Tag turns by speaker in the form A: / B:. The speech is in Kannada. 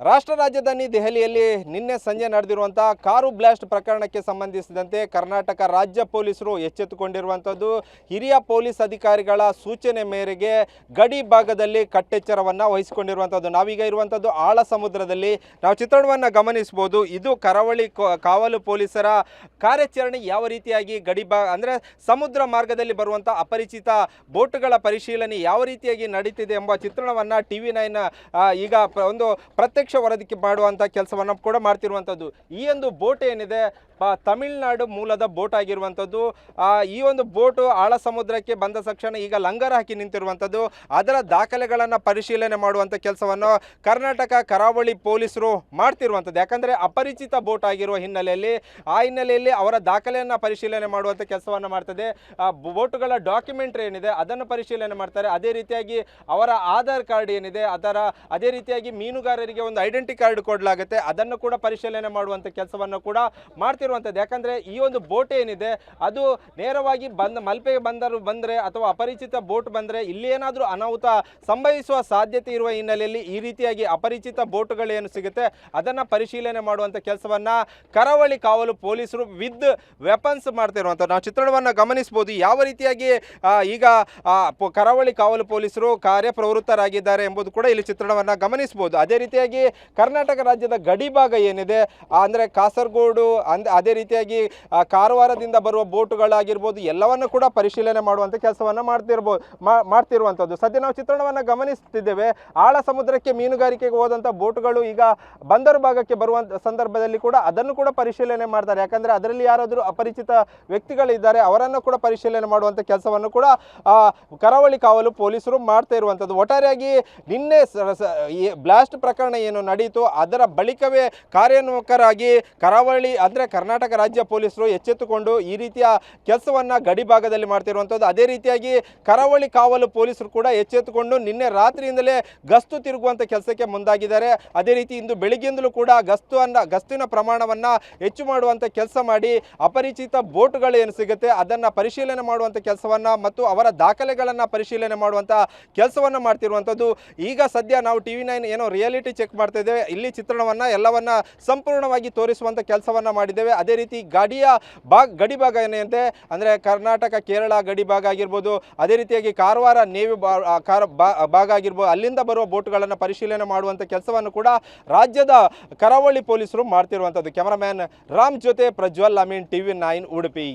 A: ರಾಷ್ಟ್ರ ರಾಜಧಾನಿ ದೆಹಲಿಯಲ್ಲಿ ನಿನ್ನೆ ಸಂಜೆ ನಡೆದಿರುವಂಥ ಕಾರು ಬ್ಲಾಸ್ಟ್ ಪ್ರಕರಣಕ್ಕೆ ಸಂಬಂಧಿಸಿದಂತೆ ಕರ್ನಾಟಕ ರಾಜ್ಯ ಪೊಲೀಸರು ಎಚ್ಚೆತ್ತುಕೊಂಡಿರುವಂಥದ್ದು. ಹಿರಿಯ ಪೊಲೀಸ್ ಅಧಿಕಾರಿಗಳ ಸೂಚನೆ ಮೇರೆಗೆ ಗಡಿ ಭಾಗದಲ್ಲಿ ಕಟ್ಟೆಚ್ಚರವನ್ನು ವಹಿಸಿಕೊಂಡಿರುವಂಥದ್ದು. ನಾವೀಗ ಇರುವಂಥದ್ದು ಆಳ ಸಮುದ್ರದಲ್ಲಿ ನಾವು ಚಿತ್ರಣವನ್ನು ಗಮನಿಸ್ಬೋದು ಇದು ಕರಾವಳಿ ಕಾವಲು ಪೊಲೀಸರ ಕಾರ್ಯಾಚರಣೆ ಯಾವ ರೀತಿಯಾಗಿ ಗಡಿ ಭಾಗ ಅಂದರೆ ಸಮುದ್ರ ಮಾರ್ಗದಲ್ಲಿ ಬರುವಂಥ ಅಪರಿಚಿತ ಬೋಟ್ಗಳ ಪರಿಶೀಲನೆ ಯಾವ ರೀತಿಯಾಗಿ ನಡೀತಿದೆ ಎಂಬ ಚಿತ್ರಣವನ್ನು ಟಿ ವಿ ನೈನ್ ಈಗ ಒಂದು ಪ್ರತ್ಯಕ್ಷ ವರದಿ ಮಾಡುವಂಥ ಕೆಲಸವನ್ನು ಕೂಡ ಮಾಡ್ತಿರುವಂಥದ್ದು ಈ ಒಂದು ಬೋಟ್ ಏನಿದೆ ತಮಿಳ್ನಾಡು ಮೂಲದ ಬೋಟ್ ಆಗಿರುವಂಥದ್ದು ಈ ಒಂದು ಬೋಟು ಆಳ ಸಮುದ್ರಕ್ಕೆ ಬಂದ ತಕ್ಷಣ ಈಗ ಲಂಗರ್ ಹಾಕಿ ನಿಂತಿರುವಂಥದ್ದು ಅದರ ದಾಖಲೆಗಳನ್ನು ಪರಿಶೀಲನೆ ಮಾಡುವಂಥ ಕೆಲಸವನ್ನು ಕರ್ನಾಟಕ ಕರಾವಳಿ ಪೊಲೀಸರು ಮಾಡ್ತಿರುವಂಥದ್ದು ಯಾಕಂದರೆ ಅಪರಿಚಿತ ಬೋಟ್ ಆಗಿರುವ ಹಿನ್ನೆಲೆಯಲ್ಲಿ, ಆ ಹಿನ್ನೆಲೆಯಲ್ಲಿ ಅವರ ದಾಖಲೆಯನ್ನು ಪರಿಶೀಲನೆ ಮಾಡುವಂಥ ಕೆಲಸವನ್ನು ಮಾಡ್ತದೆ. ಬೋಟುಗಳ ಡಾಕ್ಯುಮೆಂಟ್ ಏನಿದೆ, ಅದನ್ನು ಪರಿಶೀಲನೆ ಮಾಡ್ತಾರೆ. ಅದೇ ರೀತಿಯಾಗಿ ಅವರ ಆಧಾರ್ ಕಾರ್ಡ್ ಏನಿದೆ, ಅದರ, ಅದೇ ರೀತಿಯಾಗಿ ಮೀನುಗಾರರಿಗೆ ಒಂದು ಐಡೆಂಟಿ ಕಾರ್ಡ್ ಕೊಡಲಾಗುತ್ತೆ, ಅದನ್ನು ಕೂಡ ಪರಿಶೀಲನೆ ಮಾಡುವಂಥ ಕೆಲಸವನ್ನು ಕೂಡ ಮಾಡ್ತಿರುವಂಥದ್ದು ಯಾಕಂದರೆ ಈ ಒಂದು ಬೋಟ್ ಏನಿದೆ, ಅದು ನೇರವಾಗಿ ಬಂದ ಮಲ್ಪೆಗೆ ಬಂದರು ಬಂದರೆ ಅಥವಾ ಅಪರಿಚಿತ ಬೋಟ್ ಬಂದರೆ ಇಲ್ಲಿ ಏನಾದರೂ ಅನಾಹುತ ಸಂಭವಿಸುವ ಸಾಧ್ಯತೆ ಇರುವ ಹಿನ್ನೆಲೆಯಲ್ಲಿ ಈ ರೀತಿಯಾಗಿ ಅಪರಿಚಿತ ಬೋಟ್ಗಳೇನು ಸಿಗುತ್ತೆ, ಅದನ್ನು ಪರಿಶೀಲನೆ ಮಾಡುವಂಥ ಕೆಲಸವನ್ನು ಕರಾವಳಿ ಕಾವಲು ಪೊಲೀಸರು ವಿದ್ ವೆಪನ್ಸ್ ಮಾಡ್ತಿರುವಂಥದ್ದು. ನಾವು ಚಿತ್ರಣವನ್ನು ಗಮನಿಸ್ಬೋದು, ಯಾವ ರೀತಿಯಾಗಿ ಈಗ ಕರಾವಳಿ ಕಾವಲು ಪೊಲೀಸರು ಕಾರ್ಯಪ್ರವೃತ್ತರಾಗಿದ್ದಾರೆ ಎಂಬುದು ಕೂಡ ಇಲ್ಲಿ ಚಿತ್ರಣವನ್ನು ಗಮನಿಸ್ಬೋದು. ಅದೇ ರೀತಿಯಾಗಿ ಕರ್ನಾಟಕ ರಾಜ್ಯದ ಗಡಿ ಭಾಗ ಏನಿದೆ? ಅಂದರೆ ಕಾಸರಗೋಡು ಅಂದ್ ಅದೇ ರೀತಿಯಾಗಿ ಕಾರವಾರದಿಂದ ಬರುವ ಬೋಟುಗಳಾಗಿರ್ಬೋದು, ಎಲ್ಲವನ್ನು ಕೂಡ ಪರಿಶೀಲನೆ ಮಾಡುವಂಥ ಕೆಲಸವನ್ನು ಮಾಡ್ತಿರ್ಬೋದು ಮಾಡ್ತಿರುವಂಥದ್ದು ಸದ್ಯ ನಾವು ಚಿತ್ರಣವನ್ನು ಗಮನಿಸ್ತಿದ್ದೇವೆ. ಆಳ ಸಮುದ್ರಕ್ಕೆ ಮೀನುಗಾರಿಕೆಗೆ ಹೋದಂಥ ಬೋಟುಗಳು ಈಗ ಬಂದರು ಭಾಗಕ್ಕೆ ಬರುವಂಥ ಸಂದರ್ಭದಲ್ಲಿ ಕೂಡ ಅದನ್ನು ಕೂಡ ಪರಿಶೀಲನೆ ಮಾಡ್ತಾರೆ. ಯಾಕಂದರೆ ಅದರಲ್ಲಿ ಯಾರಾದರೂ ಅಪರಿಚಿತ ವ್ಯಕ್ತಿಗಳಿದ್ದಾರೆ, ಅವರನ್ನು ಕೂಡ ಪರಿಶೀಲನೆ ಮಾಡುವಂಥ ಕೆಲಸವನ್ನು ಕೂಡ ಕರಾವಳಿ ಕಾವಲು ಪೊಲೀಸರು ಮಾಡ್ತಾ ಇರುವಂಥದ್ದು ಒಟ್ಟಾರೆಯಾಗಿ ನಿನ್ನೆ ಬ್ಲಾಸ್ಟ್ ಪ್ರಕರಣ ಏನು ನಡೀತು ಅದರ ಬಳಿಕವೇ ಕಾರ್ಯೋನ್ಮುಖರಾಗಿ ಕರಾವಳಿ, ಅಂದರೆ ಕರ್ನಾಟಕ ರಾಜ್ಯ ಪೊಲೀಸರು ಎಚ್ಚೆತ್ತುಕೊಂಡು ಈ ರೀತಿಯ ಕೆಲಸವನ್ನು ಗಡಿ ಭಾಗದಲ್ಲಿ ಮಾಡ್ತಿರುವಂಥದ್ದು ಅದೇ ರೀತಿಯಾಗಿ ಕರಾವಳಿ ಕಾವಲು ಪೊಲೀಸರು ಕೂಡ ಎಚ್ಚೆತ್ತುಕೊಂಡು ನಿನ್ನೆ ರಾತ್ರಿಯಿಂದಲೇ ಗಸ್ತು ತಿರುಗುವಂಥ ಕೆಲಸಕ್ಕೆ ಮುಂದಾಗಿದ್ದಾರೆ. ಅದೇ ರೀತಿ ಇಂದು ಬೆಳಿಗ್ಗೆಯಿಂದಲೂ ಕೂಡ ಗಸ್ತುವನ್ನು, ಗಸ್ತಿನ ಪ್ರಮಾಣವನ್ನು ಹೆಚ್ಚು ಮಾಡುವಂಥ ಕೆಲಸ ಮಾಡಿ ಅಪರಿಚಿತ ಬೋಟ್ಗಳು ಏನು ಸಿಗುತ್ತೆ ಅದನ್ನು ಪರಿಶೀಲನೆ ಮಾಡುವಂಥ ಕೆಲಸವನ್ನು ಮತ್ತು ಅವರ ದಾಖಲೆಗಳನ್ನು ಪರಿಶೀಲನೆ ಮಾಡುವಂಥ ಕೆಲಸವನ್ನು ಮಾಡ್ತಿರುವಂಥದ್ದು ಈಗ ಸದ್ಯ ನಾವು ಟಿ ವಿ ನೈನ್ ಏನೋ ರಿಯಾಲಿಟಿ ಚೆಕ್ ಮಾಡ್ತಾ ಇದ್ದೇವೆ. ಇಲ್ಲಿ ಚಿತ್ರಣವನ್ನು, ಎಲ್ಲವನ್ನ ಸಂಪೂರ್ಣವಾಗಿ ತೋರಿಸುವಂಥ ಕೆಲಸವನ್ನು ಮಾಡಿದ್ದೇವೆ. ಅದೇ ರೀತಿ ಗಾಡಿಯ ಭಾಗ, ಗಡಿ ಭಾಗ ಏನಂತೆ ಅಂದರೆ ಕರ್ನಾಟಕ, ಕೇರಳ ಗಡಿ ಭಾಗ ಆಗಿರ್ಬೋದು. ಅದೇ ರೀತಿಯಾಗಿ ಕಾರವಾರ, ನೇವಿ ಕಾರ ಭಾಗ ಆಗಿರ್ಬೋದು. ಅಲ್ಲಿಂದ ಬರುವ ಬೋಟ್ಗಳನ್ನು ಪರಿಶೀಲನೆ ಮಾಡುವಂಥ ಕೆಲಸವನ್ನು ಕೂಡ ರಾಜ್ಯದ ಕರಾವಳಿ ಪೊಲೀಸರು ಮಾಡ್ತಿರುವಂಥದ್ದು ಕ್ಯಾಮರಾಮ್ಯಾನ್ ರಾಮ್ ಜೊತೆ Prajwal Amin T V nine, Udupi.